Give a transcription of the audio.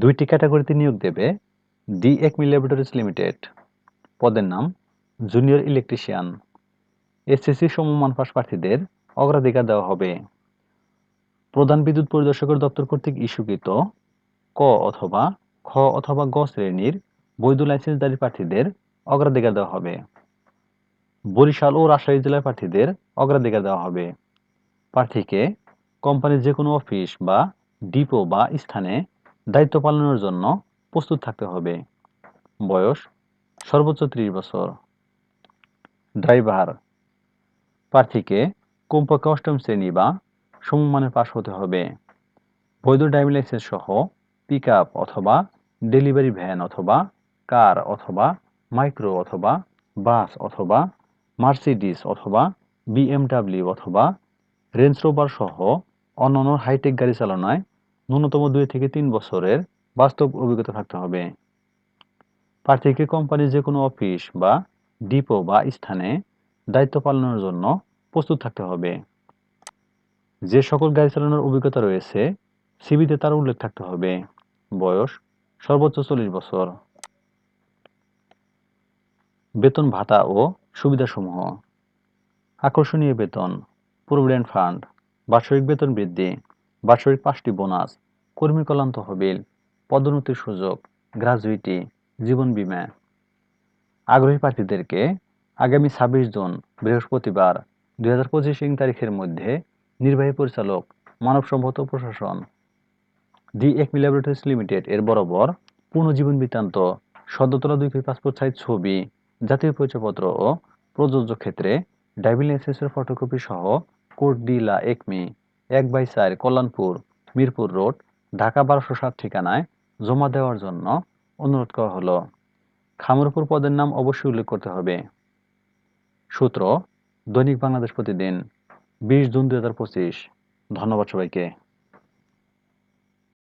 দুইটি ক্যাটাগরিতে নিয়োগ দেবে ডি একমি ল্যাবরেটরিজ লিমিটেড পদের নাম জুনিয়র ইলেকট্রিশিয়ান এসএসসি সমমান পাশ প্রার্থীদের অগ্রাধিকার দেওয়া হবে। প্রধান বিদ্যুৎ পরিদর্শকের দপ্তর কর্তৃক ইস্যুকৃত ক অথবা খ অথবা গ শ্রেণির বৈধ লাইসেন্সধারী প্রার্থীদের অগ্রাধিকার দেওয়া হবে। বরিশাল ও রাজশাহী জেলার প্রার্থীদের অগ্রাধিকার দেওয়া হবে। প্রার্থীকে কোম্পানির যে কোনো অফিস বা ডিপো বা স্থানে দায়িত্ব পালনের জন্য প্রস্তুত থাকতে হবে। বয়স সর্বোচ্চ ত্রিশ বছর। ড্রাইভার প্রার্থীকে কমপক্ষে অষ্টম শ্রেণি বা সমমানের পাশ হতে হবে। বৈধ ড্রাইভিং লাইসেন্স সহ পিক অথবা ডেলিভারি ভ্যান অথবা কার অথবা মাইক্রো অথবা বাস অথবা মার্সিডিস অথবা বিএমডাব্লিউ অথবা রেঞ্জ রোভার সহ অন্যান্য হাইটেক গাড়ি চালনায় ন্যূনতম দুই থেকে তিন বছরের বাস্তব অভিজ্ঞতা থাকতে হবে। প্রার্থীকে কোম্পানির যে কোনো অফিস বা ডিপো বা স্থানে দায়িত্ব পালনের জন্য প্রস্তুত থাকতে হবে। যে সকল গাড়ি চালানোর অভিজ্ঞতা রয়েছে সিবিতে তার উল্লেখ থাকতে হবে। বয়স সর্বোচ্চ চল্লিশ বছর। বেতন ভাতা ও সুবিধাসমূহ। আকর্ষণীয় বেতন, প্রভিডেন্ট ফান্ড, বার্ষিক বেতন বৃদ্ধি। বার্ষিক পাঁচটি বোনাস, কর্মী কল্যাণ তহবিল, পদোন্নতির সুযোগ, গ্রাজুইটি, জীবন বিমা। আগ্রহী প্রার্থীদেরকে আগামী ছাব্বিশ জুন, বৃহস্পতিবার, দুই হাজার পঁচিশ ইং তারিখের মধ্যে নির্বাহী পরিচালক, মানব সম্পদ প্রশাসন ডি একমি ল্যাবরেটরিজ লিমিটেড এর বরাবর পূর্ণ জীবন বৃত্তান্ত, সদ্যতলা দুই পাসপোর্ট সাইজ ছবি, জাতীয় পরিচয়পত্র ও প্রযোজ্য ক্ষেত্রে ড্রাইভিং লাইসেন্সের ফটোকপি সহ কোর্ট ডি লা একমি। এক বাই চার কল্যাণপুর, মিরপুর রোড, ঢাকা বারোশো সাত ঠিকানায় জমা দেওয়ার জন্য অনুরোধ করা হলো। খামরপুর পদের নাম অবশ্যই উল্লেখ করতে হবে। সূত্র, দৈনিক বাংলাদেশ প্রতিদিন, বিশ জুন দু হাজার পঁচিশ। ধন্যবাদ সবাইকে।